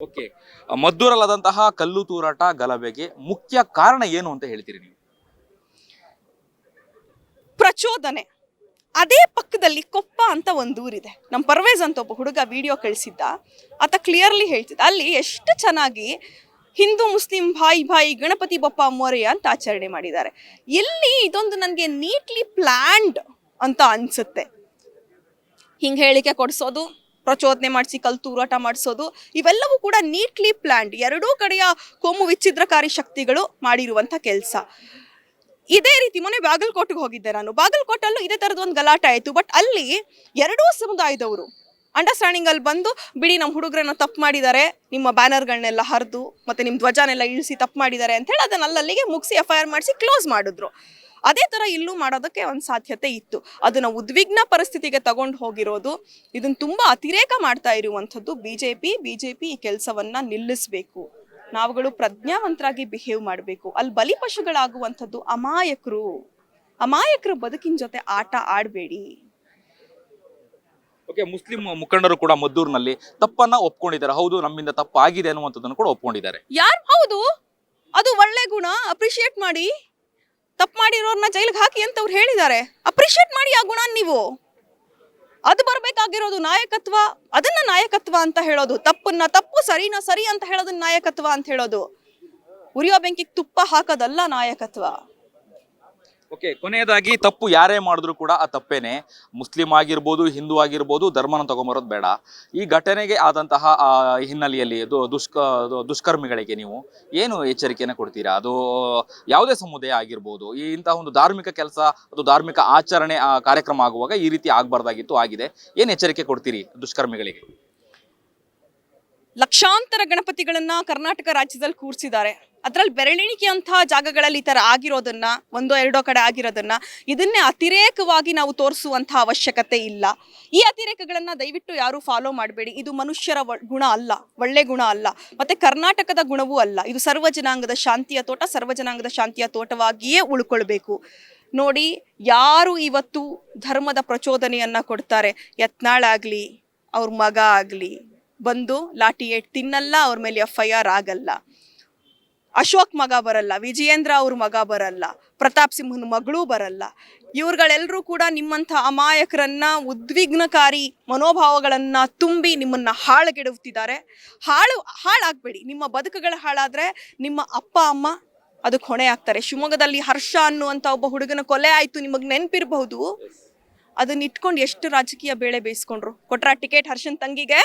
Okay. ಮದ್ದೂರಲ್ಲಾದಂತಹ ಕಲ್ಲು ತೂರಾಟ ಗಲಭೆಗೆ ಮುಖ್ಯ ಕಾರಣ ಏನು ಅಂತ ಹೇಳ್ತೀರಿ ನೀವು? ಪ್ರಚೋದನೆ. ಅದೇ ಪಕ್ಕದಲ್ಲಿ ಕೊಪ್ಪ ಅಂತ ಒಂದು ಊರಿದೆ. ನಮ್ಮ ಪರ್ವೇಜ್ ಅಂತ ಒಬ್ಬ ಹುಡುಗ ವಿಡಿಯೋ ಕಳಿಸಿದ್ದ. ಆತ ಕ್ಲಿಯರ್ಲಿ ಹೇಳ್ತಿದ್ದ. ಅಲ್ಲಿ ಎಷ್ಟು ಚೆನ್ನಾಗಿ ಹಿಂದೂ, ಮುಸ್ಲಿಂ, ಭಾಯಿ ಭಾಯಿ, ಗಣಪತಿ, ಬಪ್ಪ ಮೋರೆಯ ಅಂತ ಆಚರಣೆ ಮಾಡಿದ್ದಾರೆ. ಎಲ್ಲಿ ಇದೊಂದು ನನಗೆ ನೀಟ್ಲಿ ಪ್ಲ್ಯಾಂಡ್ ಅಂತ ಅನ್ಸುತ್ತೆ. ಹಿಂಗೆ ಹೇಳಿಕೆ ಕೊಡಿಸೋದು ಪ್ರಚೋದನೆ ಮಾಡಿಸಿ ಕಲ್ ತೂರಾಟ ಮಾಡಿಸೋದು, ಇವೆಲ್ಲವೂ ಕೂಡ ನೀಟ್ಲಿ ಪ್ಲ್ಯಾಂಡ್ ಎರಡೂ ಕಡೆಯ ಕೋಮು ವಿಚ್ಛಿದ್ರಕಾರಿ ಶಕ್ತಿಗಳು ಮಾಡಿರುವಂಥ ಕೆಲಸ. ಇದೇ ರೀತಿ ಮೊನ್ನೆ ಬಾಗಲಕೋಟೆಗೆ ಹೋಗಿದ್ದೆ ನಾನು. ಬಾಗಲಕೋಟಲ್ಲೂ ಇದೇ ಥರದ ಒಂದು ಗಲಾಟೆ ಆಯಿತು. ಬಟ್ ಅಲ್ಲಿ ಎರಡೂ ಸಮುದಾಯದವರು ಅಂಡರ್ಸ್ಟ್ಯಾಂಡಿಂಗ್ ಅಲ್ಲಿ ಬಂದು, ಬಿಡಿ ನಮ್ಮ ಹುಡುಗರನ್ನ ತಪ್ಪು ಮಾಡಿದ್ದಾರೆ. ನಿಮ್ಮ ಬ್ಯಾನರ್ಗಳನ್ನೆಲ್ಲ ಹರಿದು ಮತ್ತೆ ನಿಮ್ಮ ಧ್ವಜನೆಲ್ಲ ಇಳಿಸಿ ತಪ್ಪು ಮಾಡಿದ್ದಾರೆ ಅಂತ ಹೇಳಿ ಅದನ್ನ ಅಲ್ಲಲ್ಲಿಗೆ ಮುಗಿಸಿ ಎಫ್ ಐ ಆರ್ ಮಾಡಿಸಿ ಕ್ಲೋಸ್ ಮಾಡಿದ್ರು. ಅದೇ ಥರ ಇಲ್ಲೂ ಮಾಡೋದಕ್ಕೆ ಒಂದು ಸಾಧ್ಯತೆ ಇತ್ತು. ಅದನ್ನ ಉದ್ವಿಗ್ನ ಪರಿಸ್ಥಿತಿಗೆ ತಗೊಂಡು ಹೋಗಿರೋದು ಇದನ್ನು ತುಂಬಾ ಅತಿರೇಕ ಮಾಡ್ತಾ ಇರುವಂಥದ್ದು ಬಿಜೆಪಿ ಬಿಜೆಪಿ ಈ ಕೆಲಸವನ್ನ ನಿಲ್ಲಿಸಬೇಕು. ನಾವುಗಳು ಪ್ರಜ್ಞಾವಂತರಾಗಿ ಬಿಹೇವ್ ಮಾಡಬೇಕು. ಅಲ್ಲಿ ಬಲಿಪಶುಗಳಾಗುವಂಥದ್ದು ಅಮಾಯಕರು. ಅಮಾಯಕರ ಬದುಕಿನ ಜೊತೆ ಆಟ ಆಡಬೇಡಿ. ಓಕೆ ಮುಸ್ಲಿಂ ಮುಖಂಡರು ಕೂಡ ಮದ್ದೂರಿನಲ್ಲಿ ತಪ್ಪನ್ನ ಒಪ್ಕೊಂಡಿದ್ದಾರೆ. ಹೌದು ನಮ್ಮಿಂದ ತಪ್ಪಾಗಿದೆ ಅನ್ನುವಂಥದ್ದನ್ನು ಕೂಡ ಒಪ್ಕೊಂಡಿದ್ದಾರೆ. ಯಾರು? ಹೌದು. ಅದು ಒಳ್ಳೆ ಗುಣ. ಅಪ್ರಿಶಿಯೇಟ್ ಮಾಡಿ. ತಪ್ಪು ಮಾಡಿರೋರ್ನ ಜೈಲಿಗೆ ಹಾಕಿ ಅಂತ ಅವ್ರು ಹೇಳಿದ್ದಾರೆ. ಅಪ್ರಿಷಿಯೇಟ್ ಮಾಡಿ ಆ ಗುಣ ನೀವು. ಅದು ಬರಬೇಕಾಗಿರೋದು ನಾಯಕತ್ವ, ಅದನ್ನ ನಾಯಕತ್ವ ಅಂತ ಹೇಳೋದು. ತಪ್ಪನ್ನ ತಪ್ಪು, ಸರಿನ ಸರಿ ಅಂತ ಹೇಳೋದನ್ನ ನಾಯಕತ್ವ ಅಂತ ಹೇಳೋದು. ಉರಿಯೋ ಬೆಂಕಿಗೆ ತುಪ್ಪ ಹಾಕೋದಲ್ಲ ನಾಯಕತ್ವ. ಓಕೆ ಕೊನೆಯದಾಗಿ ತಪ್ಪು ಯಾರೇ ಮಾಡಿದ್ರು ಕೂಡ ಆ ತಪ್ಪೇನೆ. ಮುಸ್ಲಿಂ ಆಗಿರ್ಬೋದು, ಹಿಂದೂ ಆಗಿರ್ಬೋದು, ಧರ್ಮನ ತಗೊಂಬರೋದು ಬೇಡ. ಈ ಘಟನೆಗೆ ಆದಂತಹ ಹಿನ್ನೆಲೆಯಲ್ಲಿ ದುಷ್ಕ ದುಷ್ಕರ್ಮಿಗಳಿಗೆ ನೀವು ಏನು ಎಚ್ಚರಿಕೆಯನ್ನು ಕೊಡ್ತೀರಾ? ಅದು ಯಾವುದೇ ಸಮುದಾಯ ಆಗಿರ್ಬೋದು, ಈ ಇಂತಹ ಒಂದು ಧಾರ್ಮಿಕ ಕೆಲಸ ಅದು ಧಾರ್ಮಿಕ ಆಚರಣೆ ಕಾರ್ಯಕ್ರಮ ಆಗುವಾಗ ಈ ರೀತಿ ಆಗಬಾರ್ದಾಗಿತ್ತು, ಆಗಿದೆ. ಏನು ಎಚ್ಚರಿಕೆ ಕೊಡ್ತೀರಿ ದುಷ್ಕರ್ಮಿಗಳಿಗೆ? ಲಕ್ಷಾಂತರ ಗಣಪತಿಗಳನ್ನ ಕರ್ನಾಟಕ ರಾಜ್ಯದಲ್ಲಿ ಕೂರಿಸಿದ್ದಾರೆ. ಅದ್ರಲ್ಲಿ ಬೆರಳೆಣಿಕೆಯಂತಹ ಜಾಗಗಳಲ್ಲಿ ಈ ತರ ಆಗಿರೋದನ್ನ, ಒಂದೋ ಎರಡೋ ಕಡೆ ಆಗಿರೋದನ್ನ ಇದನ್ನೇ ಅತಿರೇಕವಾಗಿ ನಾವು ತೋರಿಸುವಂತಹ ಅವಶ್ಯಕತೆ ಇಲ್ಲ. ಈ ಅತಿರೇಕಗಳನ್ನ ದಯವಿಟ್ಟು ಯಾರು ಫಾಲೋ ಮಾಡಬೇಡಿ. ಇದು ಮನುಷ್ಯರ ಗುಣ ಅಲ್ಲ, ಒಳ್ಳೆ ಗುಣ ಅಲ್ಲ. ಮತ್ತೆ ಕರ್ನಾಟಕದ ಗುಣವೂ ಅಲ್ಲ. ಇದು ಸರ್ವ ಜನಾಂಗದ ಶಾಂತಿಯ ತೋಟ, ಸರ್ವ ಜನಾಂಗದ ಶಾಂತಿಯ ತೋಟವಾಗಿಯೇ ಉಳ್ಕೊಳ್ಬೇಕು. ನೋಡಿ, ಯಾರು ಇವತ್ತು ಧರ್ಮದ ಪ್ರಚೋದನೆಯನ್ನ ಕೊಡ್ತಾರೆ? ಯತ್ನಾಳಾಗ್ಲಿ ಅವ್ರ ಮಗ ಆಗ್ಲಿ ಬಂದು ಲಾಠಿ ಏಟ್ ತಿನ್ನಲ್ಲ, ಅವ್ರ ಮೇಲೆ ಎಫ್ ಐ ಆರ್ ಆಗಲ್ಲ. ಅಶೋಕ್ ಮಗ ಬರಲ್ಲ, ವಿಜಯೇಂದ್ರ ಅವ್ರ ಮಗ ಬರಲ್ಲ, ಪ್ರತಾಪ್ ಸಿಂಹನ ಮಗಳೂ ಬರಲ್ಲ. ಇವ್ರುಗಳೆಲ್ಲರೂ ಕೂಡ ನಿಮ್ಮಂಥ ಅಮಾಯಕರನ್ನ, ಉದ್ವಿಗ್ನಕಾರಿ ಮನೋಭಾವಗಳನ್ನ ತುಂಬಿ ನಿಮ್ಮನ್ನ ಹಾಳುಗೆಡುತ್ತಿದ್ದಾರೆ ಹಾಳು, ಹಾಳಾಗ್ಬೇಡಿ. ನಿಮ್ಮ ಬದುಕುಗಳ ಹಾಳಾದ್ರೆ ನಿಮ್ಮ ಅಪ್ಪ, ಅಮ್ಮ ಅದಕ್ಕೆ ಹೊಣೆ ಆಗ್ತಾರೆ. ಶಿವಮೊಗ್ಗದಲ್ಲಿ ಹರ್ಷ ಅನ್ನುವಂಥ ಒಬ್ಬ ಹುಡುಗನ ಕೊಲೆ ಆಯಿತು, ನಿಮಗೆ ನೆನಪಿರಬಹುದು. ಅದನ್ನ ಇಟ್ಕೊಂಡು ಎಷ್ಟು ರಾಜಕೀಯ ಬೇಳೆ ಬೇಯಿಸ್ಕೊಂಡ್ರು? ಕೊಟ್ರ ಟಿಕೆಟ್ ಹರ್ಷನ್ ತಂಗಿಗೆ?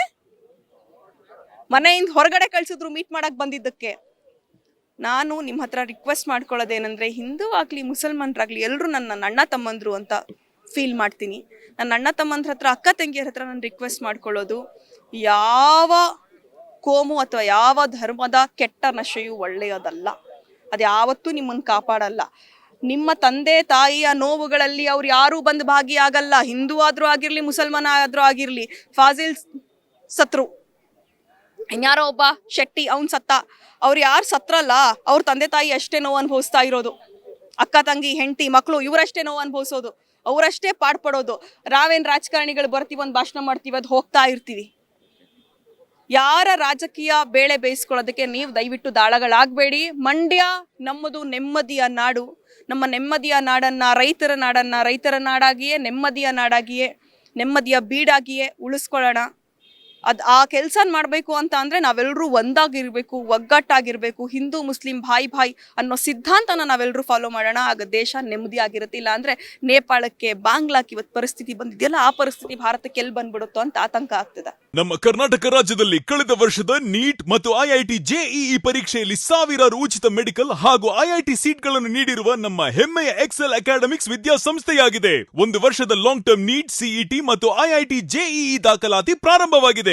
ಮನೆಯಿಂದ ಹೊರಗಡೆ ಕಳ್ಸಿದ್ರು ಮೀಟ್ ಮಾಡಕ್ ಬಂದಿದ್ದಕ್ಕೆ. ನಾನು ನಿಮ್ಮ ಹತ್ರ ರಿಕ್ವೆಸ್ಟ್ ಮಾಡ್ಕೊಳ್ಳೋದೇನೆಂದ್ರೆ, ಹಿಂದೂ ಆಗ್ಲಿ, ಮುಸಲ್ಮಾನರಾಗ್ಲಿ ಎಲ್ಲರೂ ನನ್ನ ಅಣ್ಣ ತಮ್ಮಂದ್ರು ಅಂತ ಫೀಲ್ ಮಾಡ್ತೀನಿ. ನನ್ನ ಅಣ್ಣ ತಮ್ಮಂದ್ರ ಹತ್ರ, ಅಕ್ಕ ತಂಗಿಯರ ಹತ್ರ ನಾನು ರಿಕ್ವೆಸ್ಟ್ ಮಾಡ್ಕೊಳ್ಳೋದು, ಯಾವ ಕೋಮು ಅಥವಾ ಯಾವ ಧರ್ಮದ ಕೆಟ್ಟ ನಶೆಯು ಒಳ್ಳೆಯದಲ್ಲ. ಅದು ಯಾವತ್ತೂ ನಿಮ್ಮನ್ನು ಕಾಪಾಡಲ್ಲ. ನಿಮ್ಮ ತಂದೆ, ತಾಯಿಯ ನೋವುಗಳಲ್ಲಿ ಅವ್ರು ಯಾರೂ ಬಂದು ಭಾಗಿಯಾಗಲ್ಲ. ಹಿಂದೂ ಆದರೂ ಆಗಿರಲಿ, ಮುಸಲ್ಮಾನ ಆದರೂ ಆಗಿರಲಿ ಫಾಜಿಲ್ ಸತ್ರು. ಇನ್ಯಾರೋ ಒಬ್ಬ ಶೆಟ್ಟಿ, ಅವ್ನ್ ಸತ್ತ. ಅವ್ರು ಯಾರು ಸತ್ರಲ್ಲ, ಅವ್ರ ತಂದೆ ತಾಯಿ ಅಷ್ಟೇ ನೋವು ಅನುಭವಿಸ್ತಾ ಇರೋದು. ಅಕ್ಕ, ತಂಗಿ, ಹೆಂಡತಿ ಮಕ್ಕಳು ಇವರಷ್ಟೇ ನೋವು ಅನುಭವಿಸೋದು. ಅವರಷ್ಟೇ ಪಾಡ್ಪಡೋದು. ರಾವೇನ್ ರಾಜಕಾರಣಿಗಳು ಬರ್ತೀವಿ ಒಂದು ಭಾಷಣ ಮಾಡ್ತೀವಿ, ಅದು ಹೋಗ್ತಾ ಇರ್ತೀವಿ. ಯಾರ ರಾಜಕೀಯ ಬೇಳೆ ಬೇಯಿಸ್ಕೊಳ್ಳೋದಕ್ಕೆ ನೀವು ದಯವಿಟ್ಟು ದಾಳಗಳಾಗಬೇಡಿ. ಮಂಡ್ಯ ನಮ್ಮದು ನೆಮ್ಮದಿಯ ನಾಡು. ನಮ್ಮ ನೆಮ್ಮದಿಯ ನಾಡನ್ನ ರೈತರ ನಾಡನ್ನ ರೈತರ ನಾಡಾಗಿಯೇ, ನೆಮ್ಮದಿಯ ನಾಡಾಗಿಯೇ, ನೆಮ್ಮದಿಯ ಬೀಡಾಗಿಯೇ ಉಳಿಸ್ಕೊಳ್ಳೋಣ. ಅದ್ ಆ ಕೆಲಸ ಮಾಡಬೇಕು ಅಂತ ಅಂದ್ರೆ ನಾವೆಲ್ಲರೂ ಒಂದಾಗಿರ್ಬೇಕು, ಒಗ್ಗಟ್ಟಾಗಿರ್ಬೇಕು, ಹಿಂದೂ, ಮುಸ್ಲಿಂ, ಭಾಯ್ ಭಾಯ್ ಅನ್ನೋ ಸಿದ್ಧಾಂತನ ನಾವೆಲ್ಲರೂ ಫಾಲೋ ಮಾಡೋಣ. ಆಗ ದೇಶ ನೆಮ್ಮದಿಯಾಗಿರುತ್ತೆ ಇಲ್ಲ ಅಂದ್ರೆ ನೇಪಾಳಕ್ಕೆ ಬಾಂಗ್ಲಾಕ್ಕೆ ಇವತ್ ಪರಿಸ್ಥಿತಿ ಬಂದಿದೆಯಲ್ಲ ಆ ಪರಿಸ್ಥಿತಿ ಭಾರತಕ್ಕೆ ಎಲ್ಲಿ ಬಂದ್ಬಿಡುತ್ತೋ ಅಂತ ಆತಂಕ ಆಗ್ತದೆ. ನಮ್ಮ ಕರ್ನಾಟಕ ರಾಜ್ಯದಲ್ಲಿ ಕಳೆದ ವರ್ಷದ ನೀಟ್ ಮತ್ತು ಐಐಟಿ ಜೆಇಇ ಪರೀಕ್ಷೆಯಲ್ಲಿ ಸಾವಿರಾರು ಉಚಿತ ಮೆಡಿಕಲ್ ಹಾಗೂ ಐಐಟಿ ಸೀಟ್ಗಳನ್ನು ನೀಡಿರುವ ನಮ್ಮ ಹೆಮ್ಮೆಯ ಎಕ್ಸೆಲ್ ಅಕಾಡೆಮಿಕ್ಸ್ ವಿದ್ಯಾಸಂಸ್ಥೆಯಾಗಿದೆ. ಒಂದು ವರ್ಷದ ಲಾಂಗ್ ಟರ್ಮ್ ನೀಟ್ ಸಿಇಟಿ ಮತ್ತು ಐಐಟಿ ಜೆಇಇ ದಾಖಲಾತಿ ಪ್ರಾರಂಭವಾಗಿದೆ.